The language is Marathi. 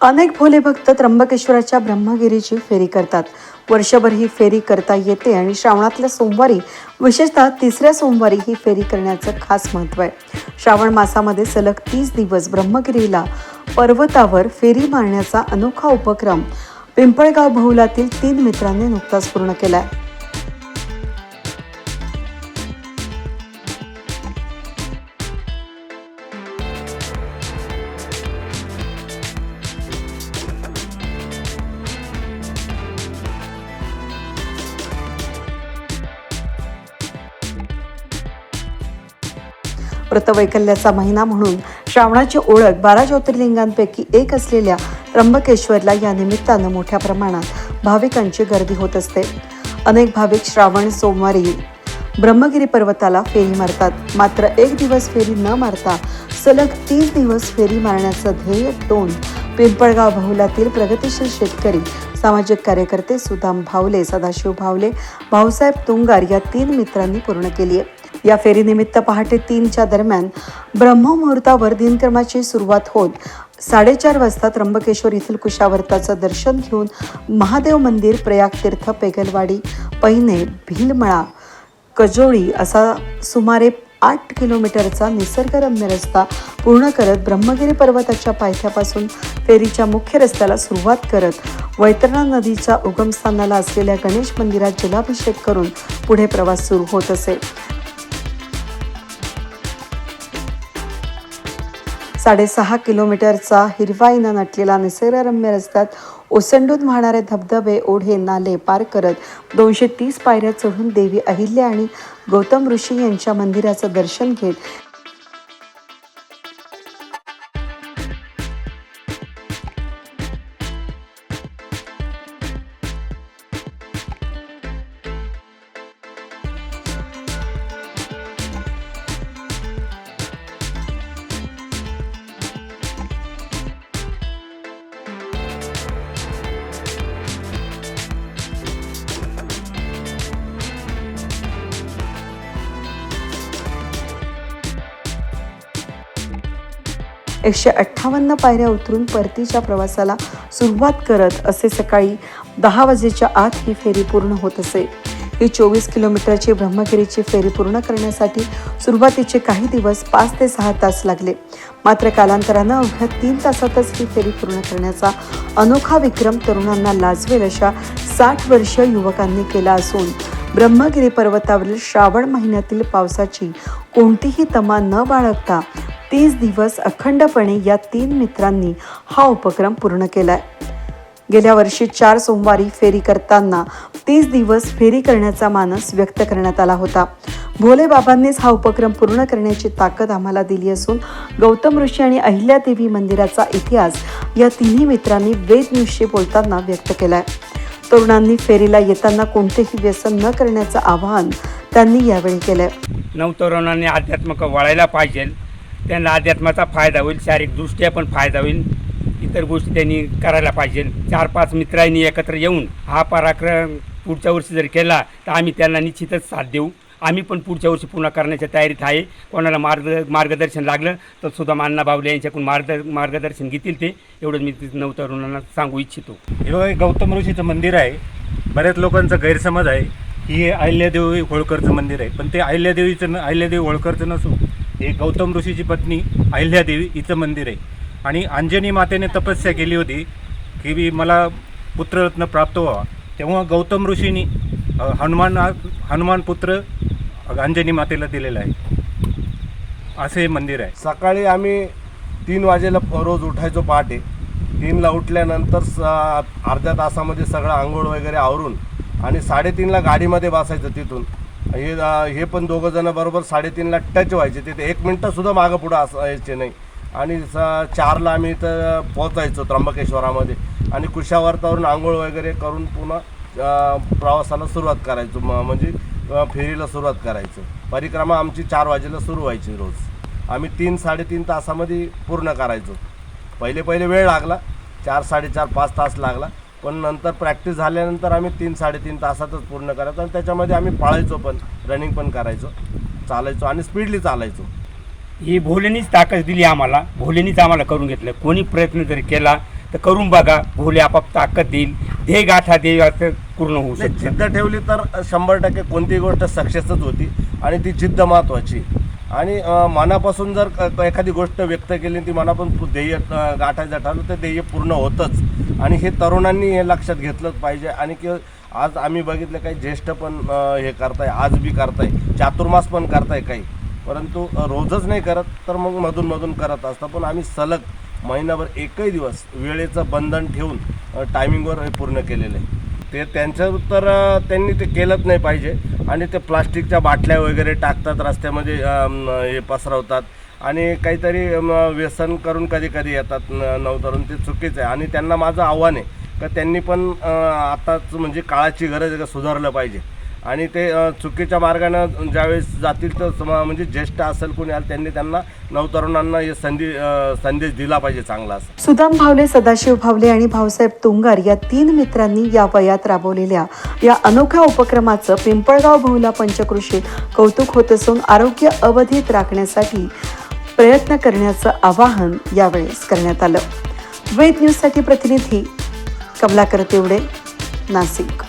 अनेक भोले भक्त त्र्यंबकेश्वराच्या ब्रह्मगिरीची फेरी करतात. वर्षभर ही फेरी करता येते आणि श्रावणातल्या सोमवारी विशेषतः तिसऱ्या सोमवारी ही फेरी करण्याचं खास महत्त्व आहे. श्रावण मासामध्ये सलग तीस दिवस ब्रह्मगिरीला पर्वतावर फेरी मारण्याचा अनोखा उपक्रम पिंपळगाव बहुलातील तीन मित्रांनी नुकताच पूर्ण केला आहे व्रतवैकल्याचा महिना म्हणून श्रावणाची ओळख बारा ज्योतिर्लिंगांपैकी एक असलेल्या त्र्यंबकेश्वरला या निमित्तानं मोठ्या प्रमाणात भाविकांची गर्दी होत असते. अनेक भाविक श्रावण सोमवारी ब्रह्मगिरी पर्वताला फेरी मारतात. मात्र एक दिवस फेरी न मारता सलग तीस दिवस फेरी मारण्याचं ध्येय टोन पिंपळगाव भाऊलातील प्रगतीशील शेतकरी सामाजिक कार्यकर्ते सुदाम भावले सदाशिव भावले भाऊसाहेब तुंगार या तीन मित्रांनी पूर्ण केली आहे या फेरीनिमित्त पहाटे तीनच्या दरम्यान ब्रह्ममुहूर्तावर दिनक्रमाची सुरुवात होत. साडेचार वाजता त्र्यंबकेश्वर येथील कुशावर्ताचं दर्शन घेऊन महादेव मंदिर प्रयाग तीर्थ पेगलवाडी पैने भीलमळा कजोळी असा सुमारे आठ किलोमीटरचा निसर्गरम्य रस्ता पूर्ण करत ब्रह्मगिरी पर्वताच्या पायथ्यापासून फेरीच्या मुख्य रस्त्याला सुरुवात करत वैतरणा नदीच्या उगमस्थानाला असलेल्या गणेश मंदिरात जलाभिषेक करून पुढे प्रवास सुरू होत असे. साडेसहा किलोमीटरचा हिरवाईनं नटलेला निसर्गरम्य रस्त्यात ओसंडून वाहणारे धबधबे ओढे नाले पार करत दोनशे तीस पायऱ्या चढून देवी अहिल्या आणि गौतम ऋषी यांच्या मंदिराचं दर्शन घेत एकशे अठ्ठावन्न पायऱ्या उतरून परतीच्या प्रवासाला सुरुवात करत असे सकाळी दहा वाजेच्या आत ही फेरी पूर्ण होत असे. ही चोवीस किलोमीटरची ब्रह्मगिरीची फेरी पूर्ण करण्यासाठी सुरुवातीचे काही दिवस पाच ते सहा तास लागले. मात्र कालांतरानं अवघ्या तीन तासातच ही फेरी पूर्ण करण्याचा अनोखा विक्रम तरुणांना लाजवेल अशा साठ वर्ष युवकांनी केला असून ब्रह्मगिरी पर्वतावरील श्रावण महिन्यातील पावसाची कोणतीही तमा न बाळगता तीस दिवस अखंडपणे या तीन मित्रांनी हा उपक्रम पूर्ण केलाय. गेल्या वर्षी चार सोमवारी फेरी करताना तीस दिवस फेरी करण्याचा मानस व्यक्त करण्यात आला होता. भोले बाबांनीच हा उपक्रम पूर्ण करण्याची ताकद आम्हाला दिली असून गौतम ऋषी आणि अहिल्यादेवी मंदिराचा इतिहास या तिन्ही मित्रांनी वेदनिश्चय बोलताना व्यक्त केलाय. तरुणांनी फेरीला येताना कोणतेही व्यसन न करण्याचं आवाहन त्यांनी यावेळी केलंय. नवतरुणांनी आध्यात्मक वळायला पाहिजे. त्यांना अध्यात्माचा फायदा होईल शारीरिकदृष्ट्या पण फायदा होईल. इतर गोष्टी त्यांनी करायला पाहिजे. चार पाच मित्रांनी एकत्र येऊन हा पराक्रम पुढच्या वर्षी जर केला तर आम्ही त्यांना निश्चितच साथ देऊ. आम्ही पण पुढच्या वर्षी पूर्ण करण्याच्या तयारीत आहे. कोणाला मार्ग मार्गदर्शन लागलं तर सुद्धा मान्ना बावले यांच्याकडून मार्ग मार्गदर्शन घेतील ते. एवढंच मी नऊ तरुणांना सांगू इच्छितो. हे बघा हे गौतम ऋषीचं मंदिर आहे. बऱ्याच लोकांचा गैरसमज आहे. की हे अहिल्यादेवी होळकरचं मंदिर आहे. पण ते अहिल्यादेवीचं न अहिल्यादेवी होळकरचं नसून हे गौतम ऋषीची पत्नी अहिल्यादेवी हिचं मंदिर आहे. आणि अंजनी मातेने तपस्या केली होती की मी मला पुत्ररत्न प्राप्त व्हावा. तेव्हा गौतम ऋषींनी हनुमान हनुमान पुत्र अंजनी मातेला दिलेला आहे. असे हे मंदिर आहे. सकाळी आम्ही तीन वाजेला रोज उठायचो पहाटे. तीनला उठल्यानंतर स अर्ध्या तासामध्ये सगळं आंघोळ वगैरे आवरून आणि साडेतीनला गाडीमध्ये बसायचं तिथून. हे हे पण दोघं जण बरोबर साडेतीनला टच व्हायचे. तिथे एक मिनटंसुद्धा मागं पुढं असायचे नाही. आणि स चारला आम्ही इथं पोहोचायचो त्र्यंबकेश्वरामध्ये. आणि कुशावर्तावरून आंघोळ वगैरे करून पुन्हा प्रवासाला सुरुवात करायचो. म- म्हणजे फेरीला सुरुवात करायचो. परिक्रमा आमची चार वाजेला सुरू व्हायची रोज. आम्ही तीन साडेतीन तासामध्ये पूर्ण करायचो. पहिले पहिले वेळ लागला. चार साडेचार पाच तास लागला. पण नंतर प्रॅक्टिस झाल्यानंतर आम्ही तीन साडेतीन तासातच पूर्ण करायचो आणि त्याच्यामध्ये आम्ही पळायचो पण रनिंग पण करायचो चालायचो आणि स्पीडली चालायचो. ही भोलेनीच ताकद दिली आम्हाला भोलेनीच आम्हाला करून घेतलं. कोणी प्रयत्न जर केला तर करून बघा भोले आपाप ताकद देईल. ध्येय गाठा देईल असं पूर्ण होऊ शकतं. जिद्द ठेवली तर शंभर टक्के कोणतीही गोष्ट सक्सेसच होती आणि ती जिद्द महत्त्वाची आणि मनापासून जर क- एखादी गोष्ट व्यक्त केली ती मनापासून ध्येय गाठायचं ठरलं तर ध्येय पूर्ण होतंच. आणि हे तरुणांनी हे लक्षात घेतलंच पाहिजे. आणि की आज आम्ही बघितलं काही ज्येष्ठ पण हे करताय आज बी करताय चातुर्मास पण करताय काही. परंतु रोजच नाही करत तर मग मधून मधून करत असतं पण आम्ही सलग महिनाभर एकही दिवस वेळेचं बंधन ठेवून टायमिंगवर हे पूर्ण केलेलं आहे. ते त्यांचं तर त्यांनी ते केलंच नाही पाहिजे. आणि ते प्लास्टिकच्या बाटल्या वगैरे टाकतात रस्त्यामध्ये हे पसरवतात. आणि काहीतरी व्यसन करून कधी कधी येतात नऊ नवतरुण ते चुकीचं आहे. आणि त्यांना माझं आव्हान आहे का त्यांनी पण आताच म्हणजे काळाची गरज आहे का सुधारलं पाहिजे. आणि ते चुकीच्या मार्गानं ज्यावेळेस जातील तर समा म्हणजे ज्येष्ठ असेल कोणी आलं त्यांनी त्यांना नवतरुणांना हे संधी संदेश दिला पाहिजे चांगला सुदाम भावले सदाशिव भावले आणि भाऊसाहेब तुंगार या तीन मित्रांनी या वयात राबवलेल्या या अनोख्या उपक्रमाचं पिंपळगाव बहुला पंचकृषी कौतुक होत असून आरोग्य अवधित राखण्यासाठी प्रयत्न करण्याचं आवाहन यावेळेस करण्यात आलं. वेद न्यूजसाठी प्रतिनिधी कमलाकर तेवडे नाशिक.